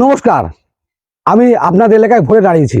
নমস্কার। আমি আপনাদের এলাকায় ভোটে দাঁড়িয়েছি।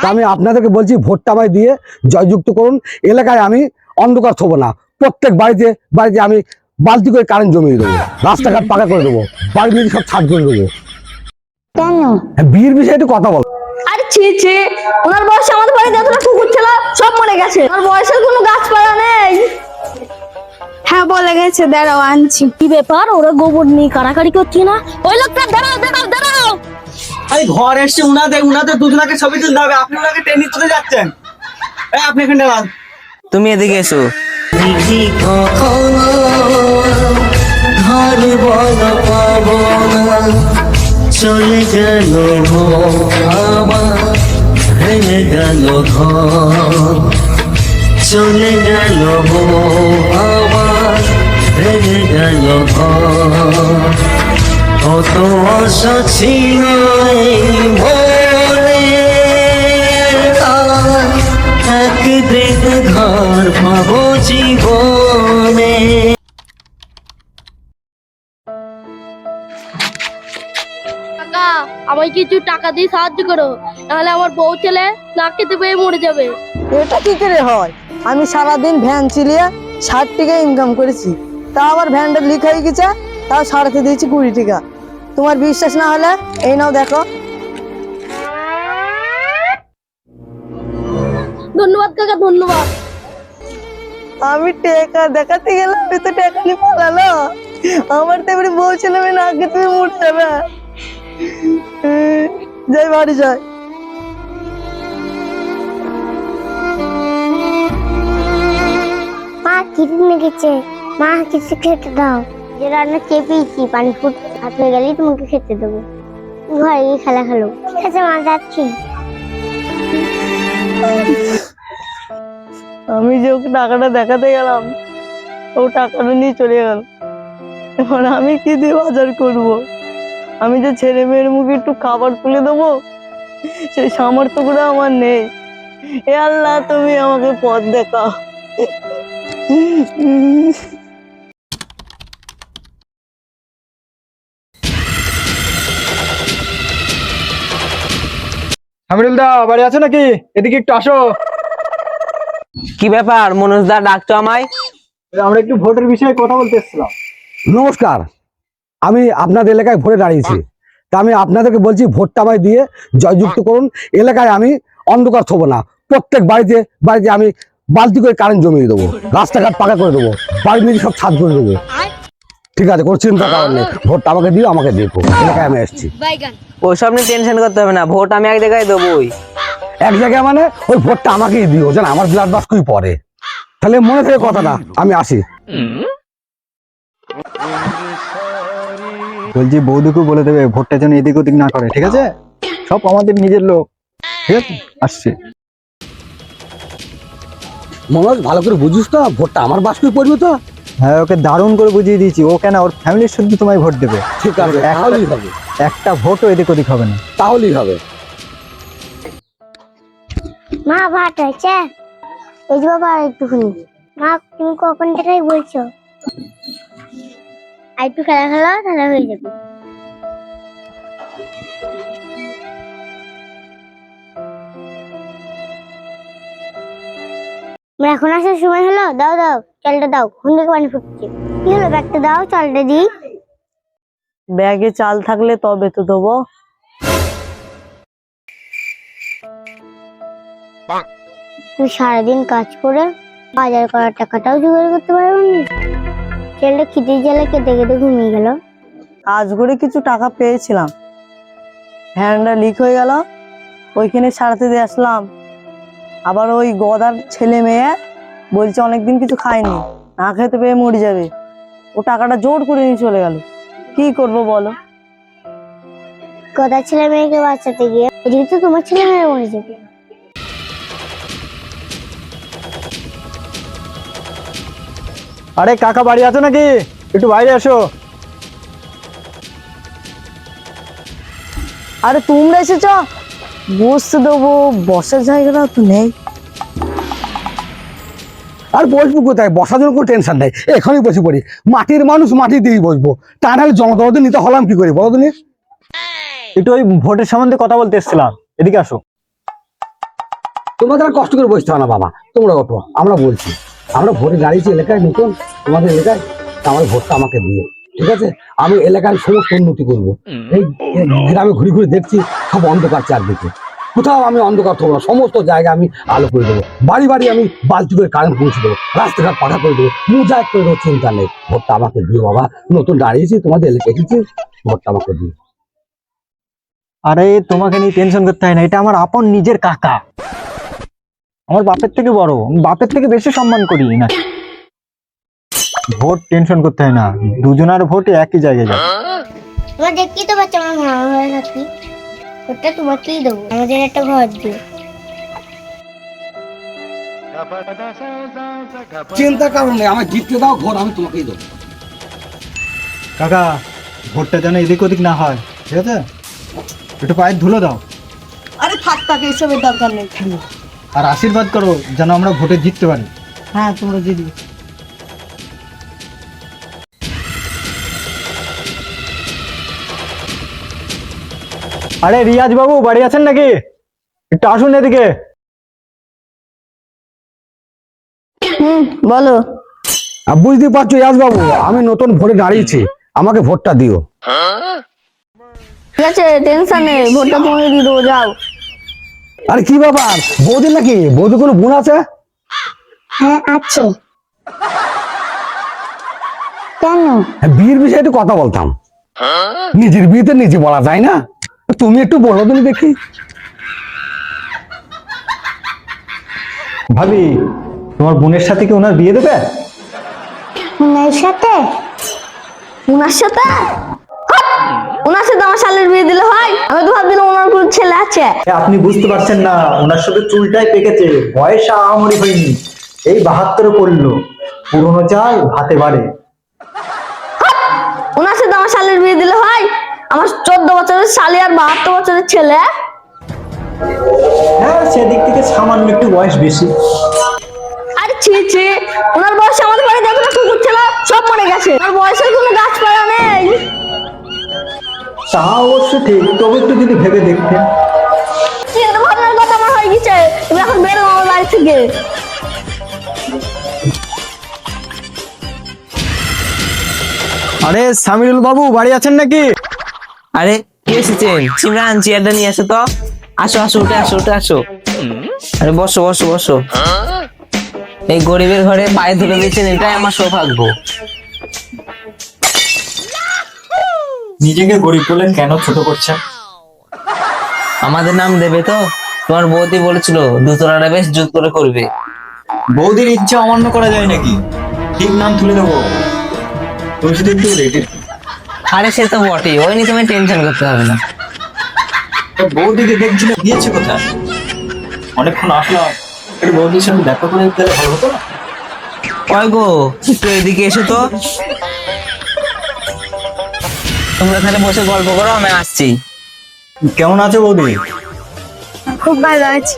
তা আমি আপনাদেরকে বলছি ভোটটা আমায় দিয়ে জয়যুক্ত করুন। এলাকায় আমি অন্ধকার থবো না। প্রত্যেক বাড়িতে বাড়িতে আমি বালতি করে কারেন্ট জমিয়ে দেবো। রাস্তাঘাট পাকা করে দেবো। বাড়ি মিলে সব ছাদ করে দেবো। হ্যাঁ, বিয়ের বিষয়ে একটু কথা বল। আরে ছি ছি। ওনার বয়সে আমাদের বাড়িতে যতটা কুকুর ছিল সব মরে গেছে। ওনার বয়সের কোনো গাছপালা নেই। হ্যাঁ বলে গেছে দাঁড়াও আনছি। কি ব্যাপার? ওরা গোবর নিয়ে কাড়াকাড়ি করছি না? ওই লোকটা দাঁড়াও দাঁড়াও দাঁড়াও! আরে ঘর এসছে উনাদের উনাদের দুজনাকে ছবি তুলতে হবে। আপনি ওনাকে টেনে তুলে যাচ্ছেন। এই আপনি এখানে দাঁড়ান। তুমি এদিকে এসো। ঘর বল পাবো না চলে গেল আমার ভেঙে গেল ঘর। চলে গেল আমার ভেঙে গেল কত আশা ছিল ঘর পাবো জীবনে আমায় কিছু টাকা দিয়ে সাহায্য করো। নাহলে আমার বউ ছেলে না খেতে পেয়ে মরে যাবে। এটা কি করে হয়? আমি সারাদিন ভ্যান চালিয়ে ষাট টাকা ইনকাম করেছি। তা আবার ভ্যানটা লিক হয়ে গেছে তাও সারাতে দিয়েছি কুড়ি টাকা। তোমার বিশ্বাস না হলে এই নাও দেখো। ধন্যবাদ কাকা ধন্যবাদ। আমি টাকা দেখাতে গেলাম আমি তো টাকা নিয়ে পালালো। আমার তো এবারে বউ ছেলে মেয়ে না আগে তুমি মরে যাবে উম, যাই বাড়ি যাই। মা খিদে লেগেছে। মা কিছু খেতে দাও। যে রান্না চেপেছি পানি ফুট হয়ে গেলেই তোমাকে খেতে দেবো। ঘরে গিয়ে খেলা খেলো ঠিক আছে মা, যাচ্ছি। আমি যে ওকে টাকাটা দেখাতে গেলাম, ও টাকাটা নিয়ে চলে গেল। এবার আমি কি দিয়ে বাজার করব? আমি যে ছেলে মেয়ের মুখে একটু খাবার তুলে দেবো সেই সামর্থ্যগুলো আমার নেই। এ আল্লাহ, তুমি আমাকে পথ দেখাও। দা বাড়ি আছে নাকি? এদিকে একটু আসো। কি ব্যাপার? মনোজ দা ডাকছো আমায়? আমরা একটু ভোটের বিষয়ে কথা বলতে এসেছিলাম। নমস্কার। আমি আপনাদের এলাকায় ভোটে দাঁড়িয়েছি। তা আমি আপনাদেরকে বলছি ভোটটা আমায় দিয়ে জয়যুক্ত করুন। এলাকায় আমি অন্ধকার থবো না। প্রত্যেক বাড়িতে বাড়িতে আমি বালতি করে কারেন্ট জমিয়ে দেবো। রাস্তাঘাট পাকা করে দেবো। বাড়ি মিলে সব ছাদ করে দেবো। ঠিক আছে কোনো চিন্তা কারণ নেই। ভোটটা আমাকে দিও আমাকে দেখো এলাকায় আমি এসেছি। ওইসব নিয়ে টেনশন করতে হবে না ভোট আমি এক জায়গায় দেবোই। এক জায়গায় মানে ওই ভোটটা আমাকেই দিও যেন আমার ব্লাড বাস্কই পড়ে? তাহলে মনে থাকে কথাটা আমি আসি। বলছি বৌদিকে বলে দেবে ভোটটা যেন এদিক ওদিক না করে ঠিক আছে? সব আমাদের নিজের লোক ঠিক আছে? আসছে। মনোজ ভালো করে বুঝিস তো ভোটটা আমার বাস্কই পড়বে তো? হ্যাঁ ওকে দারুণ করে বুঝিয়ে দিয়েছি। ও কেন ওর ফ্যামিলির শুদ্ধ তোমায় ভোট দেবে? ঠিক আছে তাহলেই হবে। একটা ভোটও এদিক ওদিক হবে না। তাহলেই হবে। মা ভাত হয়েছে? এই যে বাবা একটুখানি। মা তুমি কখন থেকেই বলছো। আর একটু খেলা খেলা তাহলে হয়ে যাবে। আমার এখন আসার সময় হলো? দাও দাও চালটা দাও থেকে পানি ফুটছে। কি হলো? ব্যাগটা দাও চালটা দিই। ব্যাগে চাল থাকলে তবে তো দেবো। তুমি সারাদিন কাজ করে বাজার করার টাকাটাও জোগাড় করতে পারবে না? ছেলেটা খিদে জেলে কেটে কেটে ঘুমিয়ে গেল। কাজ করে কিছু টাকা পেয়েছিলাম। ভ্যানটা লিক হয়ে গেল। ওইখানে সারাতে দিয়ে আসলাম। আবার ওই গদার ছেলে মেয়ে বলছে অনেকদিন কিছু খায়নি না খেতে পেয়ে মরে যাবে। ও টাকাটা জোর করে নিয়ে চলে গেল। কি করব বলো? কথা ছেলে মেয়েকে বাঁচাতে গিয়ে এদিকে তো তোমার ছেলে মেয়ে মরে যাবে। আরে কাকা বাড়ি আছো নাকি? একটু বাইরে আসো আরে তোমরা এসেছ? বসতে দেবো বসার জায়গাটা তো নেই। আর বসবো কোথায়? বসার জন্য কোনো টেনশন নেই। এখনই বসে পড়ি। মাটির মানুষ মাটি দিয়েই বসবো। তা নাহলে জনগণদের নিতে হলাম কি করে বলো তুমি একটু ওই ভোটের সম্বন্ধে কথা বলতে এসেছিলাম। এদিকে আসো। তোমাদের আর কষ্ট করে বসতে হবে না বাবা। তোমরা ওঠো আমরা বলছি। আমরা ভোটে দাঁড়িয়েছি এলাকায় নতুন তোমাদের এলাকায়। আমার ভোটটা আমাকে দিও ঠিক আছে? আমি এলাকার সমস্ত উন্নতি করব। এই গ্রামে ঘুরে ঘুরে দেখছি সব অন্ধকার চারদিকে। কোথাও আমি অন্ধকার থাকব না সমস্ত জায়গায় আমি আলো করে দেবো। বাড়ি বাড়ি আমি বালতি করে কারেন্ট পৌঁছে দেবো রাস্তাঘাট পাঠা করে দেবো মোজাইক করে দেবো চিন্তা নেই। ভোটটা আমাকে দিও বাবা। নতুন দাঁড়িয়েছি তোমাদের এলাকায় এসেছি ভোটটা আমাকে দিও। আরে তোমাকে নিয়ে টেনশন করতে হয় না এটা আমার আপন নিজের কাকা। আমার বাপের থেকে বড় বাপের থেকে বেশি সম্মান করি না। ভোট টেনশন করতে হয় না। দুজনের ভোট একই জায়গায় যাবে তোমার দেখতেই তো বাচ্চা আমার মা হয়ে থাকি ওটা তোমাকেই দেবো। আমাদের একটা ঘর দিও। চিন্তা কারণ নেই আমার জিততে দাও ভোট আমি তোমাকেই দেবো। কাকা ভোটটা যেন এদিক ওদিক না হয় ঠিক আছে? একটু পায়ের ধুলো দাও। আরে থাক থাক এসবের দরকার নেই। আর আশীর্বাদ করো যেন আমরা ভোটে জিততে পারি। হ্যাঁ তোমরা জিতবে। আরে রিয়াজ বাবু বাড়ি আছেন নাকি? একটু আসুন এদিকে। হুম বলো। বুঝতে পারছ রিয়াজ বাবু আমি নতুন ভোটে দাঁড়িয়েছি আমাকে ভোটটা দিও। ঠিক আছে টেনশন নেই ভোটটা তোমাকে দিয়ে দেবো যাও। আরে কি ব্যাপার বৌদি নাকি? বৌদি কোনো গুণ আছে? হ্যাঁ আছে। কেন? হ্যাঁ, বিয়ের বিষয়ে একটু কথা বলতাম। নিজের বিয়েতে নিজে বলা যায় না? তুমি একটু বলো তুমি দেখি। ভাবি তোমার বোনের সাথে কি ওনার বিয়ে দেবে? উনার সাথে? ওনার সাথে? ওনার সাথে আমার শালের বিয়ে দিলে হয়। আমি তো ভাবছিলাম ওনার কোনো ছেলে আছে। আপনি বুঝতে পারছেন না ওনার সাথে চুলটাই পেকেছে বয়স আহামরি হয়নি। এই বাহাত্তরে পড়ল পুরনো চাল ভাতে বাড়ে। ওনার সাথে আমার শালের বিয়ে দিলে হয়। আমার চোদ্দ বছরের শালি আর বাহাত্তর বছরের ছেলে। হ্যাঁ সেদিক থেকে সামান্য একটু বয়স বেশি। আরে ছি ছি ওনার বয়সে আমাদের বাড়ি দেখো কুকুর ছিল সব মরে গেছে। ওনার বয়সের কোনো গাছপালা নেই। তা অবশ্য ঠিক তবে একটু যদি ভেবে দেখতেন চিন্তা ভাবনার কথা আমার হয়ে গেছে। তুমি এখন বেরো আমার বাড়ি থেকে। আরে সামিরুল বাবু বাড়ি আছেন নাকি? আরে কি এসেছেন সিমরান চেয়ারটা নিয়ে আসো তো। আসো আসো উঠে আসো উঠে আসো। আরে বসো বসো বসো। এই গরিবের ঘরে পায়ে ধরে দিয়েছেন এটাই আমার সৌভাগ্য। নিজেকে গরিব বলে কেন ছোট করছেন? আমাদের নাম দেবে তো। তোমার বৌদি বলেছিল দুতলাটা বেশ জুত করে করবে। বৌদির ইচ্ছা অমান্য করা যায় নাকি? ঠিক নাম তুলে দেবো। তুমি শুধু একটু রেডি আরে সে তো বটেই ওই নিয়ে তুমি টেনশন করতে হবে না। বৌদিকে দেখছিল গিয়েছে কোথায়? অনেকক্ষণ আসলাম। একটু বৌদির সঙ্গে দেখা করে দিলে ভালো হতো না? কয় গো একটু এদিকে এসো তো। তোমরা এখানে বসে গল্প করো আমি আসছি। কেমন আছে বৌদি? খুব ভালো আছে।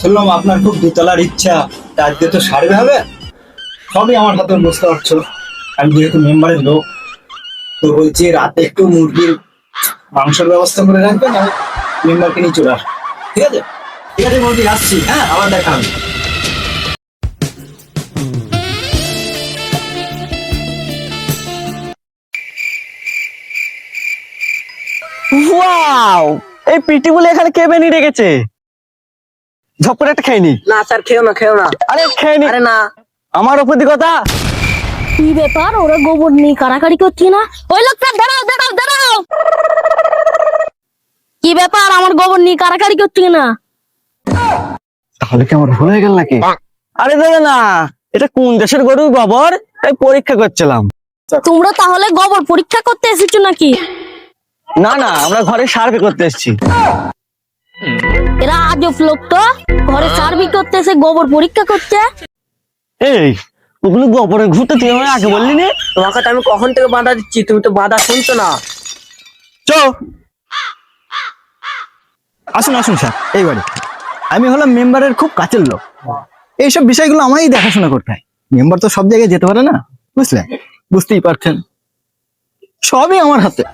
শুনলাম আপনার খুব দোতলার ইচ্ছা তা আজকে তো সারবে হবে? সবই আমার হাতে বুঝতে পারছ আমি যেহেতু মেম্বারের লোক তো বলছি রাতে একটু মুরগির মাংসের ব্যবস্থা করে রাখবেন আমি মেম্বারকে নিয়ে চলে আসব ঠিক আছে? ঠিক আছে বৌদি আসছি হ্যাঁ আবার দেখা হবে। ওয়াও! এই পিটি বলে এখানে কে বেনি রেখেছে? ঝপ করে একটা খাইনি। না স্যার খেও না খেও না। আরে খেয়ে আরে না। আমার উপর কথা। কি ব্যাপার? ওরা গোবর নিয়ে কারাকারি করছে না? ওই লোকটা দাঁড়াও দাঁড়াও দাঁড়াও। কি ব্যাপার? আমার গোবর নিয়ে কারাকারি করছে না? তাহলে কি আমার ভুল হয়ে গেল নাকি? আরে দাদা না এটা কোন দেশের গরু গোবর? এই পরীক্ষা করছিলাম। তোমরা তাহলে গোবর পরীক্ষা করতে এসেছ নাকি? না না আমরা ঘরে সার্ভে করতে এসেছি। এরা আজব লোক তো। ঘরে সার্ভে করতে এসে গোবর পরীক্ষা করতে। এই ওগুলো গোবরের ঘুরতে তুই আমায় আগে বললি নি। তোমাকে তো আমি কখন থেকে বাধা দিচ্ছি? তুমি তো বাধা শুনছো না। চ। আসুন আসুন স্যার এই বাড়ি। আমি হলাম মেম্বারের খুব কাছের লোক। এইসব বিষয়গুলো আমারই দেখাশোনা করতে হয়। মেম্বার তো সব জায়গায় যেতে পারে না বুঝলেন বুঝতেই পারছেন। সবই আমার হাতে।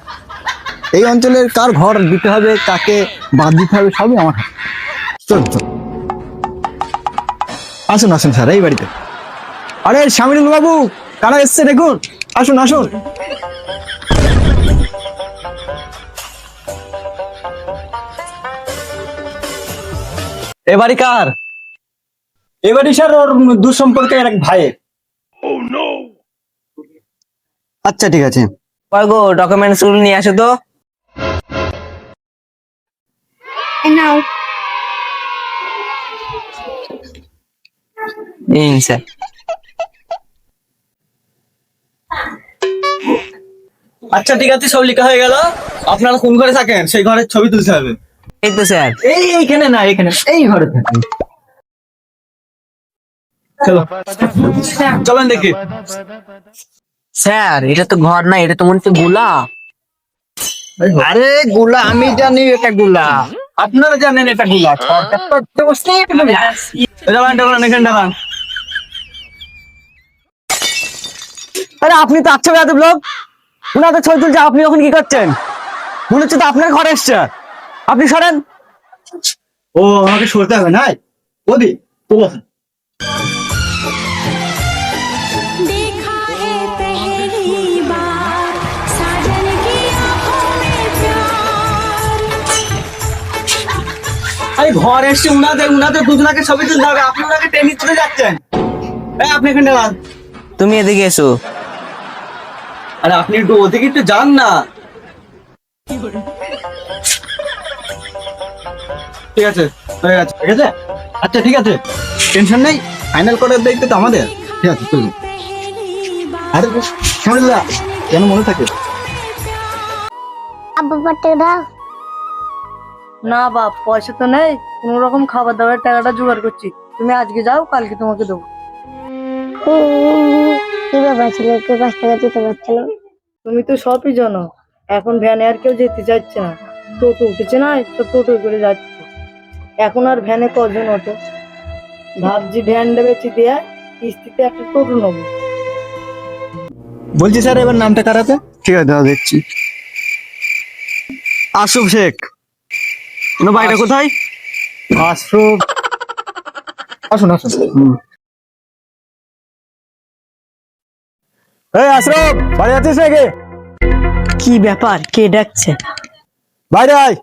এই অঞ্চলের কার ঘর দিতে হবে কাকে বাদ দিতে হবে সবই আমার হাতে। চলুন চলুন। আসুন আসুন স্যার এই বাড়িতে। আরে শামিনুল বাবু কারা এসছে দেখুন। আসুন আসুন। এবারই কার? এবারই স্যার ওর দু দুঃসম্পর্কের এক ভাইয়ের। আচ্ছা ঠিক আছে। গো ডকুমেন্টসগুলো নিয়ে আসো তো। নাও। স্যার। আচ্ছা ঠিক আছে সব লেখা হয়ে গেল। আপনারা কোন ঘরে থাকেন? সেই ঘরের ছবি তুলতে হবে। এই তো স্যার। এই এইখানে না এখানে এই ঘরে থাকেন। চলো। চলেন দেখি। স্যার এটা তো ঘর না এটা তো মনে হচ্ছে গোলা। আরে গুলা আমি জানি এটা গুলা। আপনারা জানেন এটা গুলা। আরে আপনি তো আচ্ছা লোক ওনাদের ছবি তুলছে আপনি কি করছেন? মনে হচ্ছে তো আপনার ঘরে এসছে। আপনি সরেন। ও আমাকে সরতে হবে না ওদি তো আরে ঘর এসছে উনাদের উনাদের দুজনাকে ছবি তুলতে হবে। আপনি ওনাকে টেনে তুলে যাচ্ছেন। আপনি এখানে তুমি এদিকে এসো। আরে আপনি একটু ওদিকে একটু যান না। ঠিক আছে হয়ে গেছে। ঠিক আছে? আচ্ছা ঠিক আছে। টেনশন নেই ফাইনাল করার দায়িত্ব তো আমাদের। ঠিক আছে চলুন। আরে শামিনুল্লাহ যেন মনে থাকে। আব্বু পাটে দাও। না বাপ পয়সা তো নেই। কোনো রকম খাবার দাবার টাকাটা জোগাড় করছি। তুমি আজকে যাও কালকে তোমাকে দেবো। কি ব্যাপার ছিল? কেউ পাঁচ টাকা দিতে পারছিল না? তুমি তো সবই জানো এখন ভ্যানে আর কেউ যেতে চাইছে না। টোটো উঠেছে না সব টোটো করে যাচ্ছে। এখন আর ভ্যানে কজন ওঠে? ভাবছি ভ্যানটা বেঁচে দিয়ে কিস্তিতে একটা টোটো নেব। বলছি স্যার এবার নামটা কারাতে ঠিক আছে দাদা দেখছি। আশুফ শেখ। বাড়িটা কোথায়? আশরফ আসুন আসুন। এই আশরফ বাড়ি আছিস নাকি? কি ব্যাপার? কে ডাকছে? বাইরে আয়।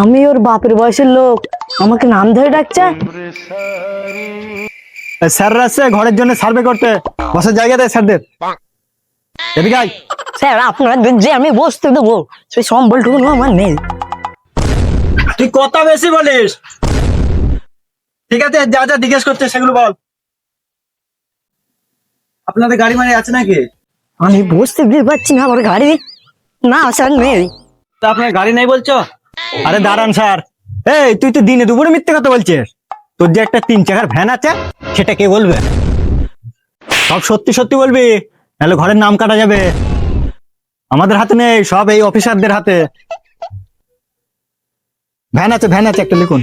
আমি ওর বাপের বয়সের লোক। আমাকে নাম ধরে ডাকছে? এই স্যাররা আসছে ঘরের জন্য সার্ভে করতে। বসার জায়গা দেয় স্যারদের। এদিকে আয়। স্যার আপনাদের যে আমি বসতে দেবো সেই সম্বলটুকু আমার নেই। তুই কথা বেশি বলিস। ঠিক আছে যা যা জিজ্ঞেস করছে সেগুলো বল। আপনাদের গাড়ি মারি আছে নাকি? আমি বসতে পারছি না আমার গাড়ি। না স্যার নেই। তা আপনার গাড়ি নাই বলছো? আরে দাঁড়ান স্যার। এই তুই তো দিনে দুপুরে মিথ্যে কথা বলছিস। তোর যে একটা তিন চাকার ভ্যান আছে সেটা কে বলবে? সব সত্যি সত্যি বলবি নাহলে ঘরের নাম কাটা যাবে। আমাদের হাতে নেই সব এই অফিসারদের হাতে। ভ্যান আছে ভ্যান আছে একটা লিখুন।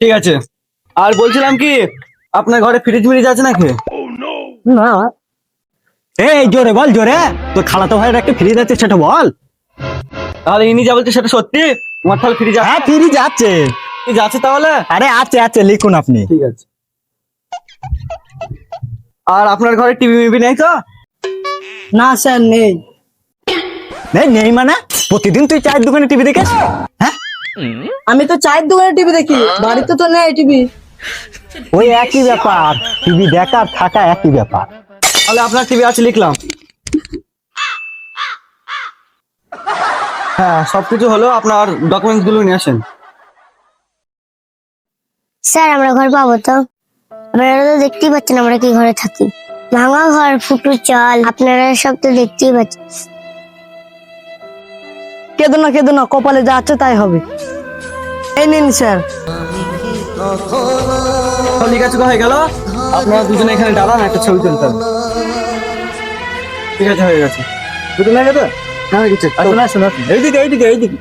ঠিক আছে। আর বলছিলাম কি আপনার ঘরে ফ্রিজ মিরিজ আছে নাকি? না। এই জোরে বল জোরে। তোর খালাতো ভাইয়ের একটা ফ্রিজ আছে সেটা বল। তাহলে ইনি যা বলছে সেটা সত্যি? তোমার তাহলে ফ্রিজ হ্যাঁ ফ্রিজ আছে। ফ্রিজ আছে তাহলে? আরে আছে আছে লিখুন আপনি। ঠিক আছে। আর আপনার ঘরে টিভি মিভি নেই তো? না স্যার নেই। নেই নেই মানে? প্রতিদিন তুই চায়ের দোকানে টিভি দেখিস হ্যাঁ? আমি তো চায়ের দোকানে টিভি দেখি। বাড়িতে তো নেই টিভি। ওই একই ব্যাপার। টিভি দেখার থাকা একই ব্যাপার। তাহলে আপনার টিভি আছে লিখলাম। হ্যাঁ সবকিছু হলো আপনার ডকুমেন্টসগুলো নিয়ে আসেন। স্যার আমরা ঘর পাবো তো? আপনারা তো দেখতেই পাচ্ছেন আমরা কি ঘরে থাকি। ভাঙা ঘর ফুটো চাল আপনারা সব তো দেখতেই পাচ্ছেন। কেঁদো না কেঁদো না কপালে যা আছে তাই হবে। এই নিন স্যার। লেখাচুকা হয়ে গেল। আপনারা দুজনে এখানে দাঁড়ান একটা ছবি তুলতে ঠিক আছে হয়ে গেছে। লাগে তো? হ্যাঁ গেছে আসুন আসুন এইদিকে এইদিকে এইদিকে।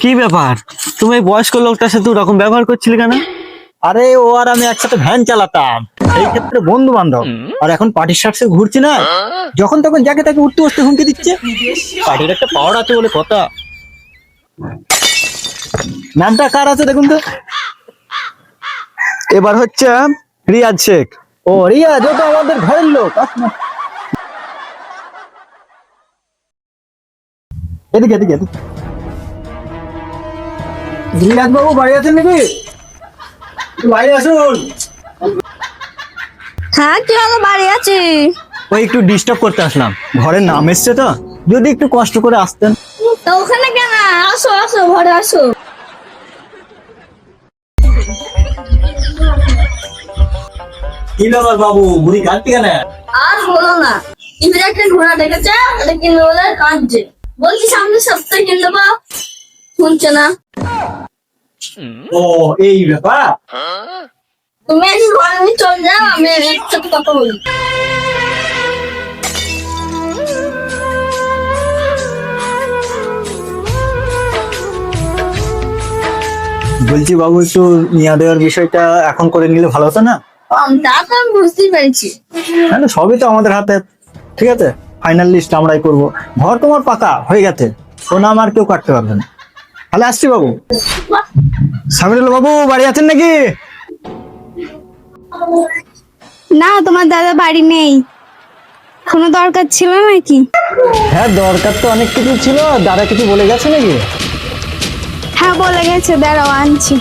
কি ব্যাপার? তুমি বয়স্ক লোকটার সাথে ওরকম ব্যবহার করছিলে কেন? আরে ও আর আমি একসাথে ভ্যান চালাতাম। সেই ক্ষেত্রে বন্ধু বান্ধব আর এখন পার্টির সার্সে ঘুরছি না। যখন তখন যাকে তাকে উঠতে বসতে হুমকি দিচ্ছে। পার্টির একটা পাওয়ার আছে বলে কথা। নামটা কার আছে দেখুন তো? এবার হচ্ছে রিয়াজ শেখ। ও রিয়াজ ও তো আমাদের ঘরের লোক। এদিকে এদিকে এদিকে। রিয়াজ বাবু বাড়ি আছেন নাকি? বাইরে আসুন। হ্যাঁ কি হলো? বাড়ি আছি। ওই একটু ডিস্টার্ব করতে আসলাম। ঘরের নাম এসছে তো। যদি একটু কষ্ট করে আসতেন। তো ওখানে কেন? আসো আসো ঘরে আসো। কি ব্যাপার বাবু বুড়ি কাঁদতে কেন? আর বলো না। টিভিতে একটা ঘোড়া ডেকেছে কিনবে বলে কাঁদছে। বলছি সামনে সপ্তাহে কিনে দেবো শুনছে না। ও এই ব্যাপার? তুমি আজ ঘরে চলে যাও আমি একসাথে কথা বলি বলছি বাবু একটু নিয়ে দেওয়ার বিষয়টা এখন করে নিলে ভালো হতো না? তা তো আমি বুঝতেই পেরেছি। তাহলে সবই তো আমাদের হাতে। ঠিক আছে? ফাইনাল লিস্ট আমরাই করব। ঘর তোমার পাকা হয়ে গেছে। ও নাম আর কেউ কাটতে পারবে না। তাহলে আসছি বাবু। সামিরুল বাবু বাড়ি আছেন নাকি? না তোমার দাদা বাড়ি নেই। কোনো দরকার ছিল নাকি? হ্যাঁ দরকার তো অনেক কিছু ছিল। দাদা কিছু বলে গেছে নাকি? হ্যাঁ বলে গেছে দাঁড়াও আনছি।